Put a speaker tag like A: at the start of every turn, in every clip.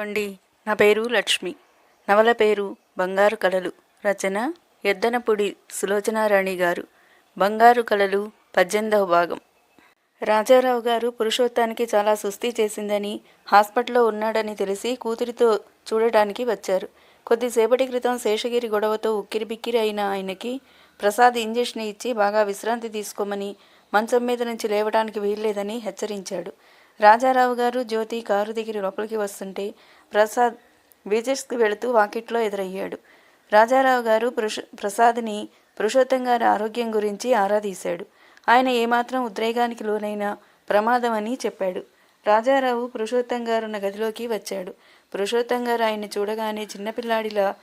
A: అండి. నా పేరు లక్ష్మి. నవల పేరు బంగారు కళలు. రచన ఎద్దనపూడి సులోచనారాణి గారు. బంగారు కళలు పద్దెనిమిదవ భాగం. రాజారావు గారు పురుషోత్తానికి చాలా సుస్థి చేసిందని హాస్పిటల్లో ఉన్నాడని తెలిసి కూతురితో చూడటానికి వచ్చారు. కొద్దిసేపటి క్రితం శేషగిరి గొడవతో ఉక్కిరిబిక్కిరి అయిన ఆయనకి ప్రసాద్ ఇంజెక్షన్ ఇచ్చి బాగా విశ్రాంతి తీసుకోమని మంచం మీద నుంచి లేవడానికి వీల్లేదని హెచ్చరించాడు. రాజారావు గారు జ్యోతి కారు దిగిరి లోపలికి వస్తుంటే ప్రసాద్ బీచెస్కి వెళుతూ వాకిట్లో ఎదురయ్యాడు. రాజారావు గారు పురుష ప్రసాద్ని పురుషోత్తం గారి ఆరోగ్యం గురించి ఆరా తీశాడు. ఆయన ఏమాత్రం ఉద్రేగానికి లోనైన ప్రమాదం అని చెప్పాడు. రాజారావు పురుషోత్తం గారున్న గదిలోకి వచ్చాడు. పురుషోత్తం గారు ఆయన్ని చూడగానే చిన్నపిల్లాడిలా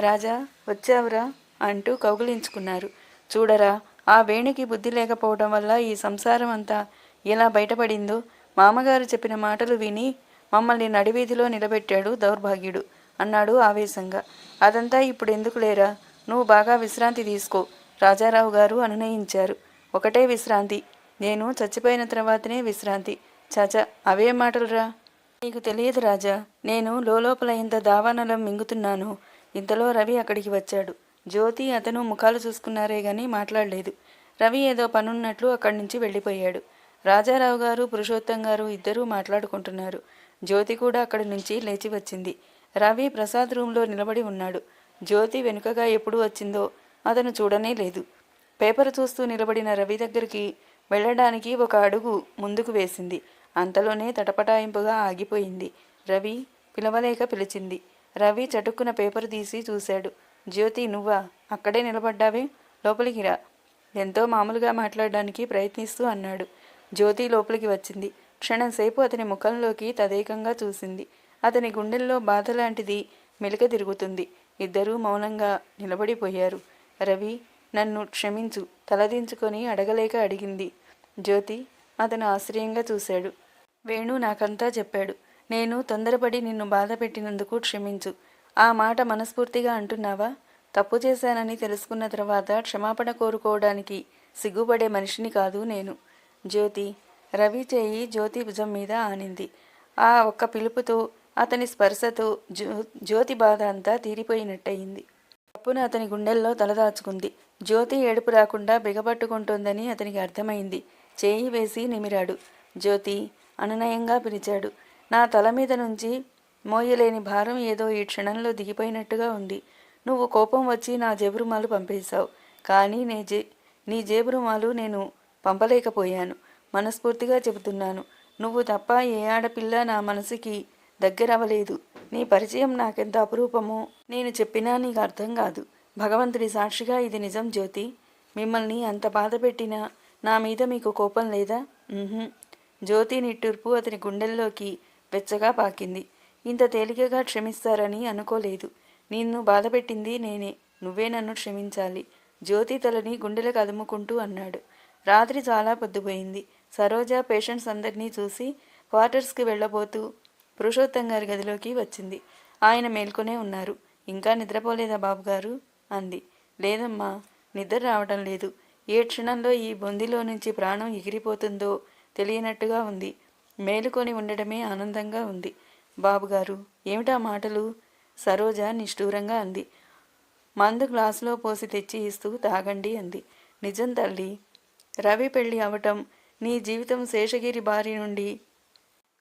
A: రాజా వచ్చావురా అంటూ కౌగులించుకున్నారు. చూడరా ఆ వేణికి బుద్ధి లేకపోవడం వల్ల ఈ సంసారం అంతా ఎలా బయటపడిందో మామగారు చెప్పిన మాటలు విని మమ్మల్ని నడివీధిలో నిలబెట్టాడు దౌర్భాగ్యుడు అన్నాడు ఆవేశంగా. అదంతా ఇప్పుడు ఎందుకు లేరా? నువ్వు బాగా విశ్రాంతి తీసుకో రాజారావు గారు అనునయించారు. ఒకటే విశ్రాంతి. నేను చచ్చిపోయిన తర్వాతనే విశ్రాంతి. చాచా అవే మాటలురా? నీకు తెలియదు రాజా నేను లోపల ఇంత దావానలం మింగుతున్నాను. ఇంతలో రవి అక్కడికి వచ్చాడు. జ్యోతి అతను ముఖాలు చూసుకున్నారే గాని మాట్లాడలేదు. రవి ఏదో పనున్నట్లు అక్కడి నుంచి వెళ్ళిపోయాడు. రాజారావు గారు పురుషోత్తం గారు ఇద్దరూ మాట్లాడుకుంటున్నారు. జ్యోతి కూడా అక్కడి నుంచి లేచి వచ్చింది. రవి ప్రసాద్ రూంలో నిలబడి ఉన్నాడు. జ్యోతి వెనుకగా ఎప్పుడు వచ్చిందో అతను చూడనే లేదు. పేపర్ చూస్తూ నిలబడిన రవి దగ్గరికి వెళ్ళడానికి ఒక అడుగు ముందుకు వేసింది. అంతలోనే తటపటాయింపుగా ఆగిపోయింది. రవి పిలవలేక పిలిచింది. రవి చటుక్కున పేపర్ తీసి చూశాడు. జ్యోతి నువ్వా? అక్కడే నిలబడ్డావే? లోపలికి రా. ఎంతో మామూలుగా మాట్లాడడానికి ప్రయత్నిస్తూ అన్నాడు. జ్యోతి లోపలికి వచ్చింది. క్షణంసేపు అతని ముఖంలోకి తదేకంగా చూసింది. అతని గుండెల్లో బాధ లాంటిది మెలిక తిరుగుతుంది. ఇద్దరూ మౌనంగా నిలబడిపోయారు. రవి నన్ను క్షమించు తలదించుకొని అడగలేక అడిగింది. జ్యోతి అతను ఆశ్చర్యంగా చూశాడు. వేణు నాకంతా చెప్పాడు. నేను తొందరపడి నిన్ను బాధ పెట్టినందుకు క్షమించు. ఆ మాట మనస్ఫూర్తిగా అంటున్నావా? తప్పు చేశానని తెలుసుకున్న తర్వాత క్షమాపణ కోరుకోవడానికి సిగ్గుపడే మనిషిని కాదు నేను. జ్యోతి. రవి చేయి జ్యోతి భుజం మీద ఆనింది. ఆ ఒక్క పిలుపుతో అతని స్పర్శతో జ్యో జ్యోతి బాధ అంతా తీరిపోయినట్టయింది. తప్పున అతని గుండెల్లో తలదాచుకుంది జ్యోతి ఏడుపు రాకుండా బిగబట్టుకుంటోందని అతనికి అర్థమైంది. చేయి వేసి నిమిరాడు. జ్యోతి అనునయంగా పిలిచాడు. నా తల మీద నుంచి మోయలేని భారం ఏదో ఈ క్షణంలో దిగిపోయినట్టుగా ఉంది. నువ్వు కోపం వచ్చి నా జేబురుమాలు పంపేశావు. కానీ నే జే నీ జేబురుమాలు నేను పంపలేకపోయాను. మనస్ఫూర్తిగా చెబుతున్నాను. నువ్వు తప్ప ఏ ఆడపిల్ల నా మనసుకి దగ్గరవ్వలేదు నీ పరిచయం నాకెంత అపురూపమో నేను చెప్పినా నీకు అర్థం కాదు. భగవంతుడి సాక్షిగా ఇది నిజం జ్యోతి. మిమ్మల్ని అంత బాధ పెట్టినా నా మీద మీకు కోపం లేదా? జ్యోతి నిట్టూర్పు అతని గుండెల్లోకి వెచ్చగా పాకింది. ఇంత తేలికగా క్షమిస్తారని అనుకోలేదు. నిన్ను బాధపెట్టింది నేనే. నువ్వే నన్ను క్షమించాలి. జ్యోతి తలని గుండెలకు అదుముకుంటూ అన్నాడు. రాత్రి చాలా పొద్దుపోయింది. సరోజ పేషెంట్స్ అందరినీ చూసి క్వార్టర్స్కి వెళ్ళబోతూ పురుషోత్తం గారి గదిలోకి వచ్చింది. ఆయన మేల్కొనే ఉన్నారు. ఇంకా నిద్రపోలేదా బాబుగారు? అంది. లేదమ్మా నిద్ర రావడం లేదు. ఏ క్షణంలో ఈ బొందిలో నుంచి ప్రాణం ఎగిరిపోతుందో తెలియనట్టుగా ఉంది. మేలుకొని ఉండడమే ఆనందంగా ఉంది. బాబుగారు ఏమిటా మాటలు? సరోజ నిష్ఠూరంగా అంది. మందు గ్లాసులో పోసి తెచ్చి ఇస్తూ తాగండి అంది. నిజం తల్లి రవి పెళ్ళి అవటం నీ జీవితం శేషగిరి బారి నుండి.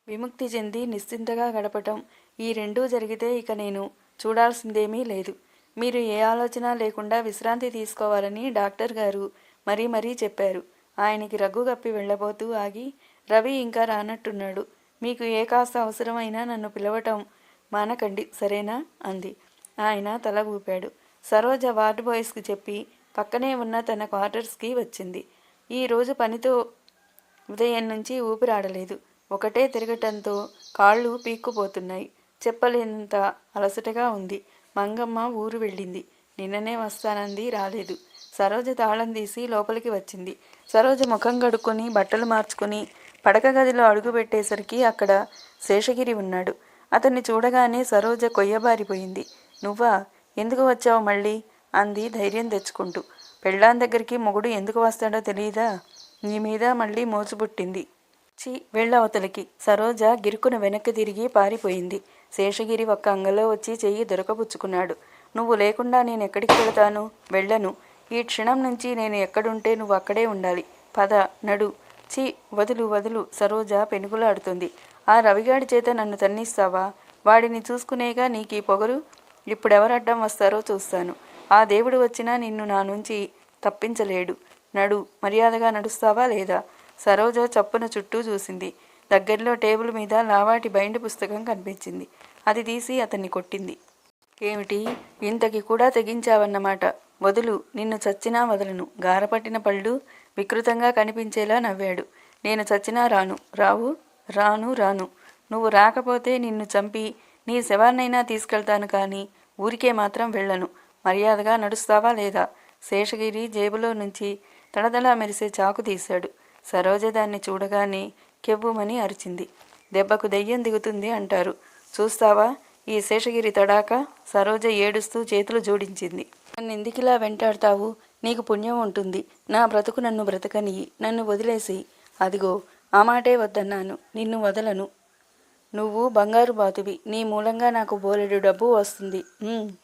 A: విముక్తి చెంది నిశ్చింతగా గడపటం ఈ రెండూ జరిగితే ఇక నేను చూడాల్సిందేమీ లేదు. మీరు ఏ ఆలోచన లేకుండా విశ్రాంతి తీసుకోవాలని డాక్టర్ గారు మరీ మరీ చెప్పారు. ఆయనకి రగ్గు కప్పి వెళ్ళబోతూ ఆగి రవి ఇంకా రానట్టున్నాడు. మీకు ఏ కాస్త అవసరమైనా నన్ను పిలవటం మానకండి సరేనా? అంది. ఆయన తల ఊపాడు. సరోజ వార్డ్ బాయ్స్కి చెప్పి పక్కనే ఉన్న తన క్వార్టర్స్కి వచ్చింది. ఈ రోజు పనితో ఉదయం నుంచి ఊపిరాడలేదు. ఒకటే తిరగటంతో కాళ్ళు పీక్కుపోతున్నాయి. చెప్పలేనంత అలసటగా ఉంది. మంగమ్మ ఊరు వెళ్ళింది. నిన్ననే వస్తానంది రాలేదు. సరోజ తాళం తీసి లోపలికి వచ్చింది. సరోజ ముఖం కడుక్కొని బట్టలు మార్చుకుని పడక గదిలో అడుగుపెట్టేసరికి అక్కడ శేషగిరి ఉన్నాడు. అతన్ని చూడగానే సరోజ కొయ్యబారిపోయింది. నువ్వా? ఎందుకు వచ్చావు మళ్ళీ? అంది ధైర్యం తెచ్చుకుంటూ. పెళ్ళాన్ దగ్గరికి మొగుడు ఎందుకు వస్తాడో తెలియదా నీ మీద మళ్ళీ మోసు పుట్టింది. చి వెళ్ళవతలికి సరోజ గిరుకున వెనక్కి తిరిగి పారిపోయింది. శేషగిరి ఒక్క అంగలో వచ్చి చెయ్యి దొరకబుచ్చుకున్నాడు. నువ్వు లేకుండా నేను ఎక్కడికి వెళతాను? వెళ్ళను. ఈ క్షణం నుంచి నేను ఎక్కడుంటే నువ్వు అక్కడే ఉండాలి. పద నడు. చి వదులు వదులు. సరోజ పెనుగులాడుతుంది ఆ రవిగాడి చేత నన్ను తన్నిస్తావా? వాడిని చూసుకునేగా నీకు ఈ పొగరు ఇప్పుడెవరడ్డం వస్తారో చూస్తాను. ఆ దేవుడు వచ్చినా నిన్ను నా నుంచి తప్పించలేడు. నడు మర్యాదగా నడుస్తావా లేదా? సరోజ చప్పున చుట్టూ చూసింది. దగ్గరలో టేబుల్ మీద లావాటి బైండ్ పుస్తకం కనిపించింది. అది తీసి అతన్ని కొట్టింది. ఏమిటి? ఇంతకి కూడా తెగించావన్నమాట. వదులు నిన్ను చచ్చినా వదలను. గారపట్టిన పళ్ళు వికృతంగా కనిపించేలా నవ్వాడు. నేను చచ్చినా రాను. రావు? రాను రాను. నువ్వు రాకపోతే నిన్ను చంపి నీ శవాన్నైనా తీసుకెళ్తాను కానీ ఊరికే మాత్రం వెళ్ళను. మర్యాదగా నడుస్తావా లేదా? శేషగిరి జేబులో నుంచి తడదలా మెరిసే చాకు తీశాడు. సరోజ దాన్ని చూడగానే కెవ్వుమని అరిచింది. దెబ్బకు దెయ్యం దిగుతుంది అంటారు. చూస్తావా? ఈ శేషగిరి తడాక సరోజ ఏడుస్తూ చేతులు జోడించింది. నన్ను ఎందుకిలా వెంటాడతావు? నీకు పుణ్యం ఉంటుంది. నా బ్రతుకు నన్ను బ్రతకనియి నన్ను వదిలేసి అదిగో ఆ మాటే వద్దన్నాను. నిన్ను వదలను. నువ్వు బంగారు బాతువి. నీ మూలంగా నాకు బోలెడు డబ్బు వస్తుంది.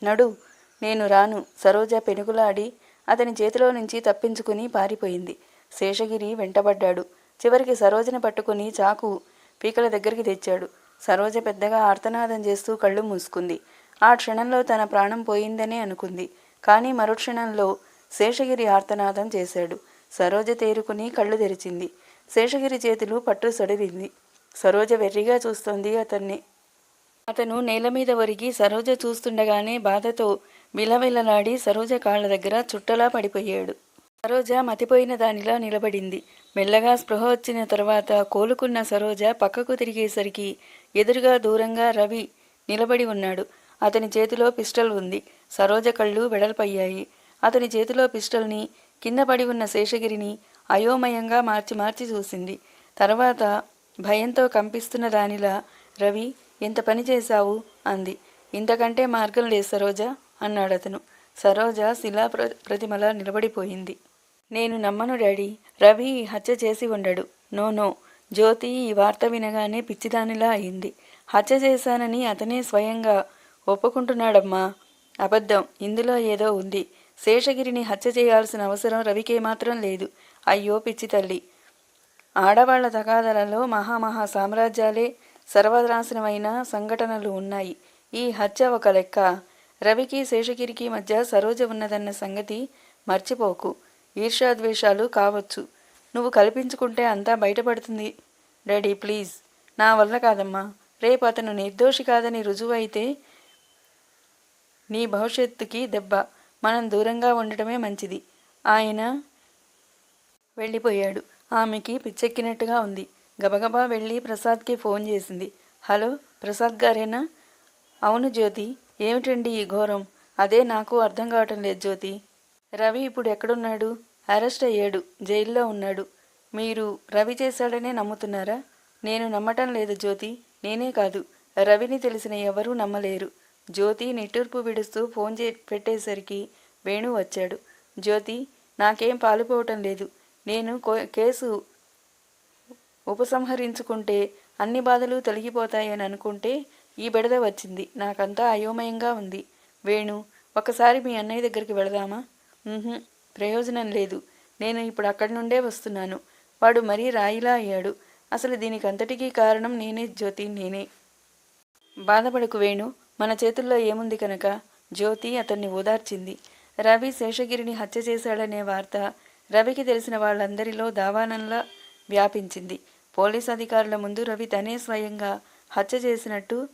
A: నడు. నేను రాను. సరోజ పెనుగులాడి అతని చేతిలో నుంచి తప్పించుకుని పారిపోయింది. శేషగిరి వెంటబడ్డాడు. చివరికి సరోజని పట్టుకుని చాకు పీకల దగ్గరికి తెచ్చాడు. సరోజ పెద్దగా ఆర్తనాదం చేస్తూ కళ్ళు మూసుకుంది. ఆ క్షణంలో తన ప్రాణం పోయిందనే అనుకుంది. కానీ మరుక్షణంలో శేషగిరి ఆర్తనాదం చేశాడు. సరోజ తేరుకుని కళ్ళు తెరిచింది. శేషగిరి చేతులు పట్టు సడిరింది సరోజ వెర్రిగా చూస్తోంది అతన్ని. అతను నేల మీద ఒరిగి సరోజ చూస్తుండగానే బాధతో విలవిలలాడి సరోజ కాళ్ళ దగ్గర చుట్టలా పడిపోయాడు. సరోజ మతిపోయిన దానిలా నిలబడింది. మెల్లగా స్పృహ వచ్చిన తర్వాత కోలుకున్న సరోజ పక్కకు తిరిగేసరికి ఎదురుగా దూరంగా రవి నిలబడి ఉన్నాడు. అతని చేతిలో పిస్టల్ ఉంది. సరోజ కళ్ళు వెడల్పయ్యాయి. అతని చేతిలో పిస్టల్ని కింద పడి ఉన్న శేషగిరిని అయోమయంగా మార్చి మార్చి చూసింది. తర్వాత భయంతో కంపిస్తున్న దానిలా రవి ఎంత పని చేశావు? అంది. ఇంతకంటే మార్గం లేదు సరోజ. అన్నాడు అతను సరోజ శిలా ప్ర ప్రతిమలా నిలబడిపోయింది. నేను నమ్మను డాడీ. రవి హత్య చేసి ఉండడు. No no. జ్యోతి ఈ వార్త వినగానే పిచ్చిదానిలా అయింది. హత్య చేశానని అతనే స్వయంగా ఒప్పుకుంటున్నాడమ్మా. అబద్ధం. ఇందులో ఏదో ఉంది. శేషగిరిని హత్య చేయాల్సిన అవసరం రవికే మాత్రం లేదు. అయ్యో పిచ్చి తల్లి. ఆడవాళ్ళ తగాదలలో మహామహా సామ్రాజ్యాలే సర్వనాశనమైన సంఘటనలు ఉన్నాయి. ఈ హత్య ఒక లెక్క. రవికి శేషగిరికి మధ్య సరోజ ఉన్నదన్న సంగతి మర్చిపోకు. ఈర్ష్యాద్వేషాలు కావచ్చు. నువ్వు కల్పించుకుంటే అంతా బయటపడుతుంది. Daddy please. నా వల్ల కాదమ్మా. రేపు అతను నిర్దోషి కాదని రుజువు అయితే నీ భవిష్యత్తుకి దెబ్బ. మనం దూరంగా ఉండటమే మంచిది. ఆయన వెళ్ళిపోయాడు. ఆమెకి పిచ్చెక్కినట్టుగా ఉంది. గబగబా వెళ్ళి ప్రసాద్కి ఫోన్ చేసింది. హలో ప్రసాద్ గారేనా? అవును జ్యోతి. ఏమిటండి ఈ ఘోరం? అదే నాకు అర్థం కావటం లేదు జ్యోతి. రవి ఇప్పుడు ఎక్కడున్నాడు? అరెస్ట్ అయ్యాడు. జైల్లో ఉన్నాడు. మీరు రవి చేశాడనే నమ్ముతున్నారా? నేను నమ్మటం లేదు జ్యోతి. నేనే కాదు. రవిని తెలిసిన ఎవరూ నమ్మలేరు. జ్యోతి నిట్టూర్పు విడుస్తూ ఫోన్ చే పెట్టేసరికి వేణు వచ్చాడు. జ్యోతి నాకేం పాలుపోవటం లేదు. నేను కో- కేసు ఉపసంహరించుకుంటే అన్ని బాధలు తొలగిపోతాయని అనుకుంటే ఈ బెడద వచ్చింది. నాకంతా అయోమయంగా ఉంది. వేణు ఒకసారి మీ అన్నయ్య దగ్గరికి వెళదామా? ప్రయోజనం లేదు. నేను ఇప్పుడు అక్కడి నుండే వస్తున్నాను. వాడు మరీ రాయిలా అయ్యాడు. అసలు దీనికి అంతటికీ కారణం నేనే జ్యోతి నేనే. బాధపడకు వేణు. మన చేతుల్లో ఏముంది కనుక? జ్యోతి అతన్ని ఓదార్చింది. రవి శేషగిరిని హత్య చేశాడనే వార్త రవికి తెలిసిన వాళ్ళందరిలో దావానంలా వ్యాపించింది. పోలీస్ అధికారుల ముందు రవి తనే స్వయంగా హత్య చేసినట్టు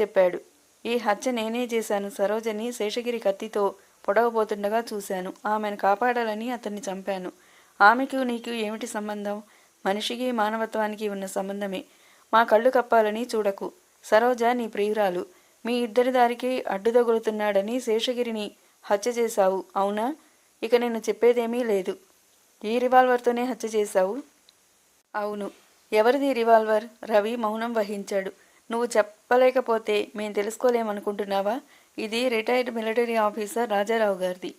A: చెప్పాడు. ఈ హత్య నేనే చేశాను. సరోజని శేషగిరి కత్తితో పొడవబోతుండగా చూశాను. ఆమెను కాపాడాలని అతన్ని చంపాను. ఆమెకు నీకు ఏమిటి సంబంధం? మనిషికి మానవత్వానికి ఉన్న సంబంధమే. మా కళ్ళు కప్పాలని చూడకు. సరోజ నీ ప్రియురాలు. మీ ఇద్దరి దారికి అడ్డుదగులుతున్నాడని శేషగిరిని హత్య చేశావు అవునా? ఇక నేను చెప్పేదేమీ లేదు. ఈ రివాల్వర్తోనే హత్య చేశావు? అవును. ఎవరిది రివాల్వర్? రవి మౌనం వహించాడు. నువ్వు చెప్పలేకపోతే మేము తెలుసుకోలేమనుకుంటున్నావా? ఇది రిటైర్డ్ మిలిటరీ ఆఫీసర్ రాజారావు గారిది.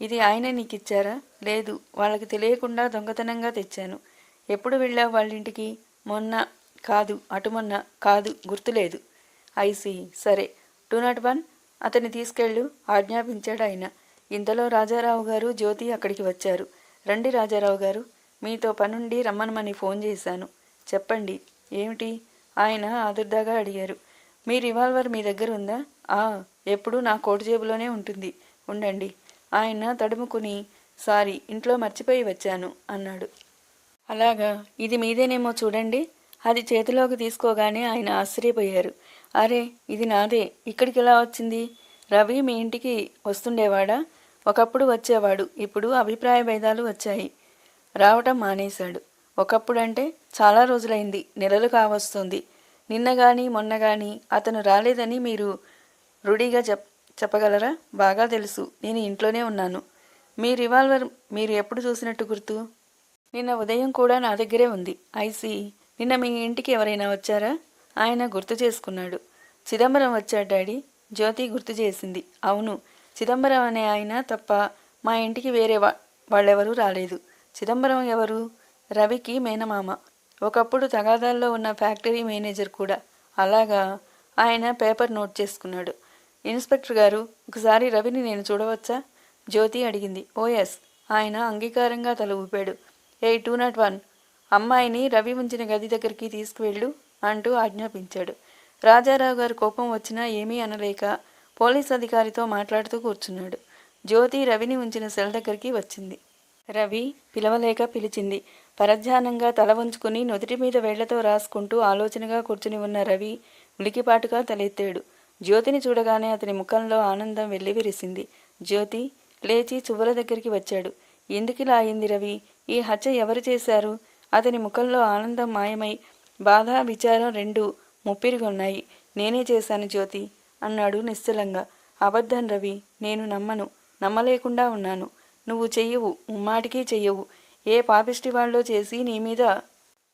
A: ఇది ఆయన నీకు ఇచ్చారా లేదు వాళ్ళకి తెలియకుండా దొంగతనంగా తెచ్చాను. ఎప్పుడు వెళ్ళావు వాళ్ళ ఇంటికి మొన్న కాదు అటు మొన్న కాదు గుర్తులేదు. ఐసీ సరే. టూ నాట్ వన్ అతన్ని తీసుకెళ్ళు ఆజ్ఞాపించాడు ఆయన. ఇంతలో రాజారావు గారు జ్యోతి అక్కడికి వచ్చారు. రండి రాజారావు గారు మీతో పనుండి రమ్మనమని ఫోన్ చేశాను. చెప్పండి ఏమిటి? ఆయన ఆదుర్దాగా అడిగారు. మీ రివాల్వర్ మీ దగ్గర ఉందా? ఆ ఎప్పుడూ నా కోటు జేబులోనే ఉంటుంది. ఉండండి. ఆయన తడుముకుని సారీ ఇంట్లో మర్చిపోయి వచ్చాను అన్నాడు. అలాగా? ఇది మీదేనేమో చూడండి. అది చేతిలోకి తీసుకోగానే ఆయన ఆశ్చర్యపోయారు. అరే ఇది నాదే. ఇక్కడికి ఎలా వచ్చింది? రవి మీ ఇంటికి వస్తుండేవాడా? ఒకప్పుడు వచ్చేవాడు. ఇప్పుడు అభిప్రాయ భేదాలు వచ్చాయి. రావటం మానేశాడు. ఒకప్పుడు అంటే చాలా రోజులైంది నెలలు కావస్తుంది. నిన్న కానీ మొన్న కానీ అతను రాలేదని మీరు రూఢీగా చెప్ చెప్పగలరా? బాగా తెలుసు. నేను ఇంట్లోనే ఉన్నాను. మీ రివాల్వర్ మీరు ఎప్పుడు చూసినట్టు గుర్తు? నిన్న ఉదయం కూడా నా దగ్గరే ఉంది. ఐసి నిన్న మీ ఇంటికి ఎవరైనా వచ్చారా? ఆయన గుర్తు చేసుకున్నాడు. చిదంబరం వచ్చాడు డాడీ. జ్యోతి గుర్తు చేసింది. అవును చిదంబరం అనే ఆయన తప్ప మా ఇంటికి వేరే వా వాళ్ళెవరూ రాలేదు. చిదంబరం ఎవరు? రవికి మేనమామ. ఒకప్పుడు తగాదాల్లో ఉన్న ఫ్యాక్టరీ మేనేజర్ కూడా. అలాగా ఆయన పేపర్ నోట్ చేసుకున్నాడు. ఇన్స్పెక్టర్ గారు ఒకసారి రవిని నేను చూడవచ్చా? జ్యోతి అడిగింది. ఓ ఎస్ ఆయన అంగీకారంగా తల ఊపాడు. A two not one. అమ్మాయిని రవి ఉంచిన గది దగ్గరికి తీసుకువెళ్ళు అంటూ ఆజ్ఞాపించాడు. రాజారావు గారు కోపం వచ్చినా ఏమీ అనలేక పోలీస్ అధికారితో మాట్లాడుతూ కూర్చున్నాడు. జ్యోతి రవిని ఉంచిన సెల్ దగ్గరికి వచ్చింది. రవి పిలవలేక పిలిచింది. పరధ్యానంగా తల వంచుకుని నుదుటి మీద వేళ్ళతో రాసుకుంటూ ఆలోచనగా కూర్చుని ఉన్న రవి ఉలికిపాటుగా తలెత్తాడు. జ్యోతిని చూడగానే అతని ముఖంలో ఆనందం వెల్లివిరిసింది. జ్యోతి లేచి చువ్వల దగ్గరికి వచ్చాడు. ఎందుకిలా అయింది రవి? ఈ హత్య ఎవరు చేశారు అతని ముఖంలో ఆనందం మాయమై బాధ విచారం రెండు ముప్పిరిగొన్నాయి నేనే చేశాను జ్యోతి అన్నాడు నిశ్చలంగా. అబద్ధం రవి నేను నమ్మను. నమ్మలేకుండా ఉన్నాను. నువ్వు చెయ్యవు ముమ్మాటికి చెయ్యవు. ఏ పాపిష్టి వాళ్ళో చేసి నీ మీద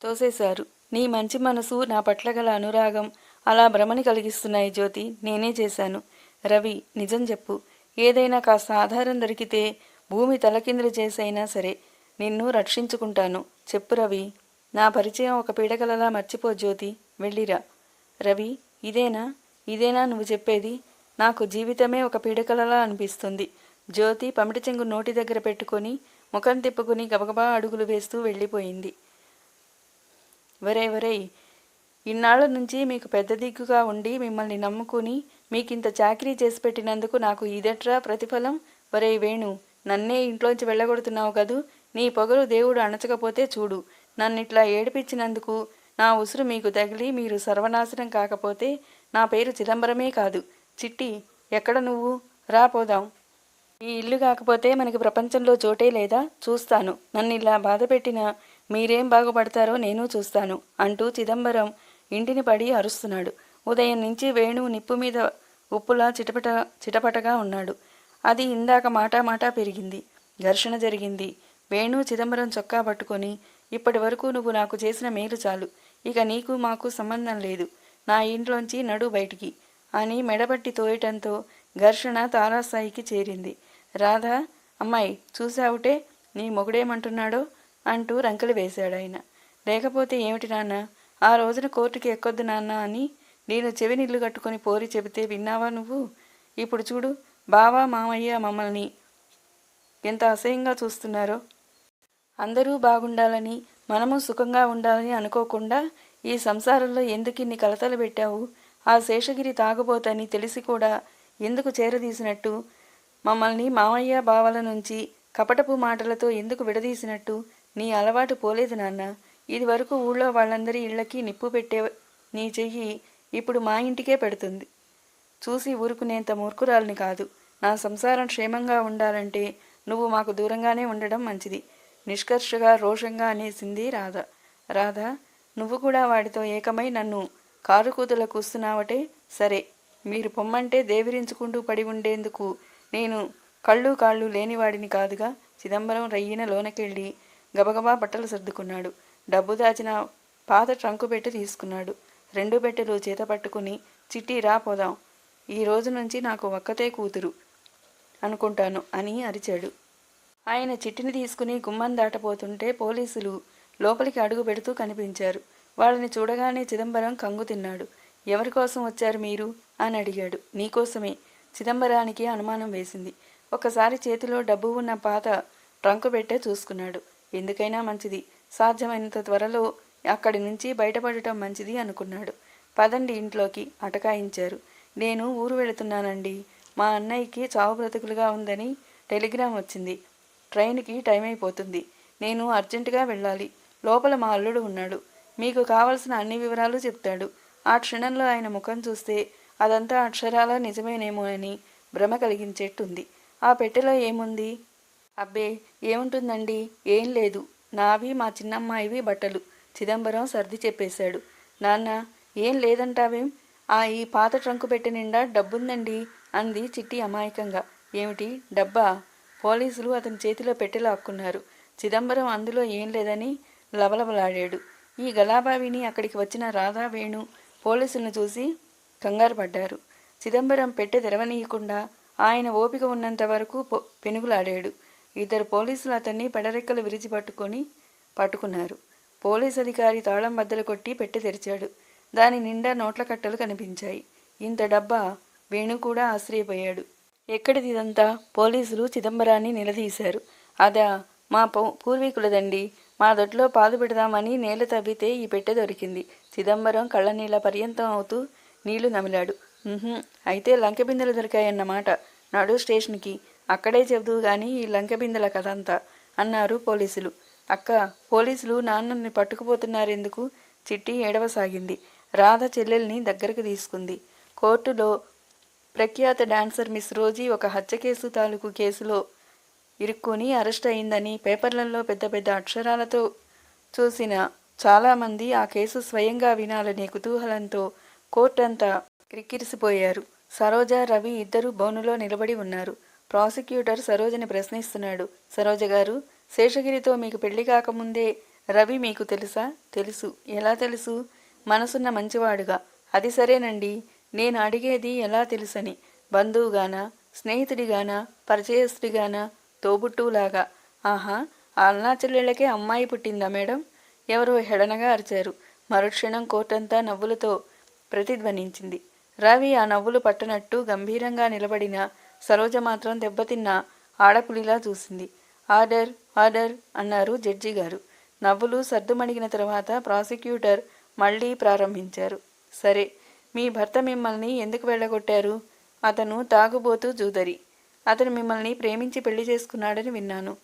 A: తోసేశారు. నీ మంచి మనసు నా పట్ల గల అనురాగం అలా భ్రమని కలిగిస్తున్నాయి జ్యోతి. నేనే చేశాను. రవి నిజం చెప్పు. ఏదైనా కాస్త ఆధారం దొరికితే భూమి తలకిందులు చేసైనా సరే నిన్ను రక్షించుకుంటాను. చెప్పు రవి. నా పరిచయం ఒక పీడకలలా మర్చిపో జ్యోతి. వెళ్ళిరా. రవి ఇదేనా? ఇదేనా నువ్వు చెప్పేది? నాకు జీవితమే ఒక పీడకలలా అనిపిస్తుంది. జ్యోతి పమిటి చెంగు నోటి దగ్గర పెట్టుకొని ముఖం తిప్పుకుని గబగబా అడుగులు వేస్తూ వెళ్ళిపోయింది. వరే వరే ఇన్నాళ్ళ నుంచి మీకు పెద్ద దిగ్గుగా ఉండి మిమ్మల్ని నమ్ముకుని మీకింత చాకరీ చేసి పెట్టినందుకు నాకు ఇదట్రా ప్రతిఫలం? వరే వేణు నన్నే ఇంట్లోంచి వెళ్ళగొడుతున్నావు కదూ? నీ పొగరు దేవుడు అణచకపోతే చూడు. నన్నిట్లా ఏడిపించినందుకు నా ఉసురు మీకు తగిలి మీరు సర్వనాశనం కాకపోతే నా పేరు చిదంబరమే కాదు. చిట్టి ఎక్కడ నువ్వు? రాపోదాం ఈ ఇల్లు కాకపోతే మనకి ప్రపంచంలో చోటే లేదా? చూస్తాను. నన్ను ఇలా బాధపెట్టిన మీరేం బాగుపడతారో నేను చూస్తాను అంటూ చిదంబరం ఇంటిని పడి అరుస్తున్నాడు. ఉదయం నుంచి వేణు నిప్పు మీద ఉప్పులా చిటపట చిటపటగా ఉన్నాడు. అది ఇందాక మాటా మాటా పెరిగింది. ఘర్షణ జరిగింది. వేణు చిదంబరం చొక్కా పట్టుకొని ఇప్పటి వరకు నువ్వు నాకు చేసిన మేలు చాలు. ఇక నీకు మాకు సంబంధం లేదు. నా ఇంట్లోంచి నడు బయటికి అని మెడబట్టి తోయటంతో ఘర్షణ తారాస్థాయికి చేరింది. రాధా అమ్మాయి చూసావుటే? నీ మొగుడేమంటున్నాడో? అంటూ రంకెలు వేశాడు ఆయన లేకపోతే ఏమిటి నాన్న? ఆ రోజున కోర్టుకి ఎక్కొద్దు నాన్న అని నేను చెవినిల్లు కట్టుకొని పోరి చెబితే విన్నావా నువ్వు? ఇప్పుడు చూడు బావా మామయ్య మమ్మల్ని ఎంత అసహ్యంగా చూస్తున్నారో. అందరూ బాగుండాలని మనము సుఖంగా ఉండాలని అనుకోకుండా ఈ సంసారంలో ఎందుకు ఇన్ని కలతలు పెట్టావు? ఆ శేషగిరి తాగబోతని తెలిసి కూడా ఎందుకు చేరదీసినట్టు మమ్మల్ని మామయ్య బావల నుంచి కపటపు మాటలతో ఎందుకు విడదీసినట్టు? నీ అలవాటు పోలేదు నాన్న. ఇదివరకు ఊళ్ళో వాళ్ళందరి ఇళ్ళకి నిప్పు పెట్టే నీ చెయ్యి ఇప్పుడు మా ఇంటికే పెడుతుంది. చూసి ఊరుకునేంత మూర్ఖురాల్ని కాదు. నా సంసారం క్షేమంగా ఉండాలంటే నువ్వు మాకు దూరంగానే ఉండడం మంచిది. నిష్కర్షగా రోషంగా అనేసింది రాధ. రాధ నువ్వు కూడా వాడితో ఏకమై నన్ను కారు కూతుల కూస్తున్నావటే సరే. మీరు పొమ్మంటే దేవిరించుకుంటూ పడి ఉండేందుకు నేను కళ్ళు కాళ్ళు లేనివాడిని కాదుగా. చిదంబరం రయ్యిన లోనకెళ్ళి గబగబా బట్టలు సర్దుకున్నాడు. డబ్బు దాచిన పాత ట్రంకు పెట్టి తీసుకున్నాడు. రెండు పెట్టెలు చేత పట్టుకుని చిట్టి రా పోదాం. ఈ రోజు నుంచి నాకు ఒక్కతే కూతురు అనుకుంటాను అని అరిచాడు. ఆయన చిట్టిని తీసుకుని గుమ్మం దాటపోతుంటే పోలీసులు లోపలికి అడుగు పెడుతూ కనిపించారు. వాళ్ళని చూడగానే చిదంబరం కంగు తిన్నాడు. ఎవరి కోసం వచ్చారు మీరు? అని అడిగాడు. నీకోసమే. చిదంబరానికి అనుమానం వేసింది. ఒకసారి చేతిలో డబ్బు ఉన్న పాత ట్రంకు పెట్టే చూసుకున్నాడు. ఎందుకైనా మంచిది. సాధ్యమైనంత త్వరలో అక్కడి నుంచి బయటపడటం మంచిది అనుకున్నాడు. పదండి ఇంట్లోకి అటకాయించారు. నేను ఊరు వెళుతున్నానండి. మా అన్నయ్యకి చావు బ్రతుకులుగా ఉందని టెలిగ్రామ్ వచ్చింది. ట్రైన్కి టైం అయిపోతుంది. నేను అర్జెంటుగా వెళ్ళాలి. లోపల మా అల్లుడు ఉన్నాడు. మీకు కావలసిన అన్ని వివరాలు చెప్తాడు. ఆ క్షణంలో ఆయన ముఖం చూస్తే అదంతా అక్షరాల నిజమేనేమో అని భ్రమ కలిగించేట్టుంది. ఆ పెట్టెలో ఏముంది? అబ్బే ఏముంటుందండి? ఏం లేదు. నావి మా చిన్నమ్మాయివి బట్టలు. చిదంబరం సర్ది చెప్పేశాడు. నాన్న ఏం లేదంటావేం? ఆ ఈ పాత ట్రంకు పెట్టె నిండా డబ్బుందండి అంది చిట్టి అమాయకంగా. ఏమిటి? డబ్బా? పోలీసులు అతని చేతిలో పెట్టె లాక్కున్నారు. చిదంబరం అందులో ఏం లేదని లవలవలాడాడు. ఈ గలాబా విని అక్కడికి వచ్చిన రాధా వేణు పోలీసులను చూసి కంగారు పడ్డారు. చిదంబరం పెట్టె తెరవనీయకుండా ఆయన ఓపిక ఉన్నంత వరకు పెనుగులాడాడు. ఇద్దరు పోలీసులు అతన్ని పెడరెక్కలు విరిచి పట్టుకొని పట్టుకున్నారు. పోలీస్ అధికారి తాళం బద్దలు కొట్టి పెట్టె తెరిచాడు. దాని నిండా నోట్ల కట్టలు కనిపించాయి. ఇంత డబ్బా వేణు కూడా ఆశ్చర్యపోయాడు ఎక్కడిదిదంతా పోలీసులు చిదంబరాన్ని నిలదీశారు. అదా మా పూర్వీకులదండి. మా దొడ్లో పాదు పెడదామని నేల తవ్వితే ఈ పెట్టె దొరికింది. చిదంబరం కళ్ళనీళ్ళ పర్యంతం అవుతూ నీళ్ళు నమిలాడు. అయితే లంకబిందెలు దొరికాయన్నమాట. నడు స్టేషన్కి అక్కడే చెబుతూ గాని ఈ లంకబిందెల బిందెల కథంతా అన్నారు పోలీసులు. అక్క పోలీసులు నాన్నని పట్టుకుపోతున్నారెందుకు? చిట్టి ఏడవసాగింది. రాధ చెల్లెల్ని దగ్గరకు తీసుకుంది. కోర్టులో ప్రఖ్యాత డాన్సర్ మిస్ రోజీ ఒక హత్య కేసు తాలూకు కేసులో ఇరుక్కుని అరెస్ట్ అయిందని పేపర్లలో పెద్ద పెద్ద అక్షరాలతో చూసిన చాలామంది ఆ కేసు స్వయంగా వినాలనే కుతూహలంతో కోర్టంతా క్రిక్కిరిసిపోయారు సరోజ రవి ఇద్దరు బౌనులో నిలబడి ఉన్నారు. ప్రాసిక్యూటర్ సరోజని ప్రశ్నిస్తున్నాడు. సరోజ గారు శేషగిరితో మీకు పెళ్ళి కాకముందే రవి మీకు తెలుసా? తెలుసు. ఎలా తెలుసు? మనసున్న మంచివాడుగా. అది సరేనండి. నేను అడిగేది ఎలా తెలుసని. బంధువుగానా? స్నేహితుడిగానా? పరిచయస్తుడిగానా? తోబుట్టులాగా ఆహా ఆ చెల్లెళ్ళకే అమ్మాయి పుట్టిందా మేడం? ఎవరో హెడనగా అరిచారు. మరుక్షణం కోర్టంతా నవ్వులతో ప్రతిధ్వనించింది. రవి ఆ నవ్వులు పట్టనట్టు గంభీరంగా నిలబడిన సరోజ మాత్రం దెబ్బతిన్న ఆడపులిలా చూసింది. ఆర్డర్ ఆర్డర్ అన్నారు జడ్జి గారు. నవ్వులు సర్దుమణిగిన తర్వాత ప్రాసిక్యూటర్ మళ్ళీ ప్రారంభించారు. సరే మీ భర్త మిమ్మల్ని ఎందుకు వెళ్ళగొట్టారు? అతను తాగుబోతూ జూదరి. అతను మిమ్మల్ని ప్రేమించి పెళ్ళి చేసుకున్నాడని విన్నాను.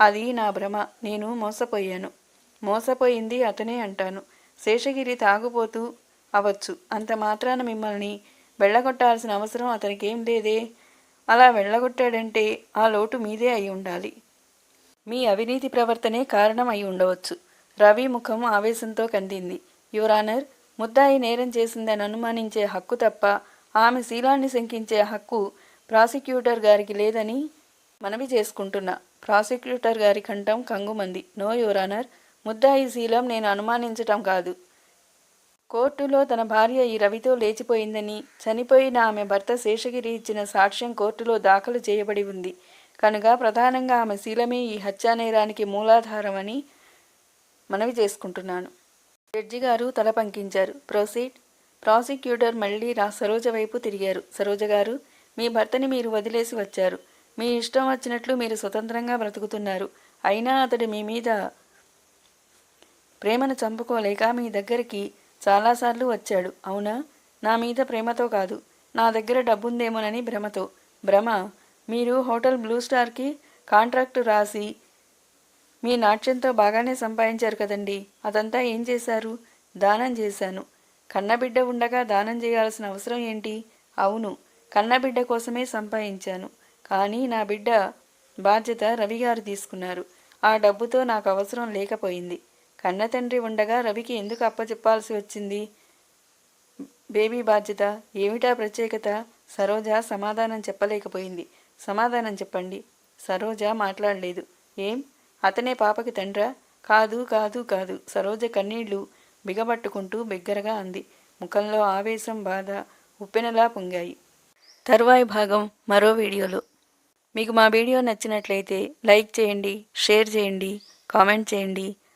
A: అది నా భ్రమ. నేను మోసపోయాను. మోసపోయింది అతనే అంటాను. శేషగిరి తాగుబోతూ అవచ్చు అంత మాత్రాన మిమ్మల్ని వెళ్ళగొట్టాల్సిన అవసరం అతనికేం లేదే. అలా వెళ్ళగొట్టాడంటే ఆ లోటు మీదే అయి ఉండాలి. మీ అవినీతి ప్రవర్తనే కారణం అయి ఉండవచ్చు. రవి ముఖం ఆవేశంతో కందింది. యువరానర్ ముద్దాయి నేరం చేసిందని అనుమానించే హక్కు తప్ప ఆమె శీలాన్ని శంకించే హక్కు ప్రాసిక్యూటర్ గారికి లేదని మనవి చేసుకుంటున్నా. ప్రాసిక్యూటర్ గారి కంఠం కంగుమంది. నో యువరానర్ ముద్దాయి శీలం నేను అనుమానించటం కాదు. కోర్టులో తన భార్య ఈ రవితో లేచిపోయిందని చనిపోయిన ఆమె భర్త శేషగిరి ఇచ్చిన సాక్ష్యం కోర్టులో దాఖలు చేయబడి ఉంది. కనుక ప్రధానంగా ఆమె శీలమే ఈ హత్యా నేరానికి మూలాధారమని మనవి చేసుకుంటున్నాను. జడ్జి గారు తల పంకించారు. ప్రొసీడ్. ప్రాసిక్యూటర్ మళ్ళీ రా సరోజ వైపు తిరిగారు. సరోజ గారు మీ భర్తని మీరు వదిలేసి వచ్చారు. మీ ఇష్టం వచ్చినట్లు మీరు స్వతంత్రంగా బ్రతుకుతున్నారు. అయినా అతడు మీ మీద ప్రేమను చంపుకోలేక మీ దగ్గరికి చాలాసార్లు వచ్చాడు. అవునా? నా మీద ప్రేమతో కాదు. నా దగ్గర డబ్బుందేమోనని భ్రమతో. భ్రమ? మీరు హోటల్ బ్లూ స్టార్కి కాంట్రాక్టు రాసి మీ నాట్యంతో బాగానే సంపాదించారు కదండి. అదంతా ఏం చేశారు? దానం చేశాను. కన్నబిడ్డ ఉండగా దానం చేయాల్సిన అవసరం ఏంటి? అవును. కన్నబిడ్డ కోసమే సంపాదించాను. కానీ నా బిడ్డ బాధ్యత రవి గారు తీసుకున్నారు. ఆ డబ్బుతో నాకు అవసరం లేకపోయింది. కన్న తండ్రి ఉండగా రవికి ఎందుకు అప్పచెప్పాల్సి వచ్చింది? బేబీ బాధ్యత ఏమిటా ప్రత్యేకత? సరోజ సమాధానం చెప్పలేకపోయింది. సమాధానం చెప్పండి. సరోజ మాట్లాడలేదు. ఏం? అతనే పాపకి తండ్రా? కాదు కాదు కాదు. సరోజ కన్నీళ్ళు బిగబట్టుకుంటూ బిగ్గరగా అంది. ముఖంలో ఆవేశం బాధ ఉప్పెనలా పొంగాయి. తరువాయి భాగం మరో వీడియోలో. మీకు మా వీడియో నచ్చినట్లయితే లైక్ చేయండి షేర్ చేయండి కామెంట్ చేయండి.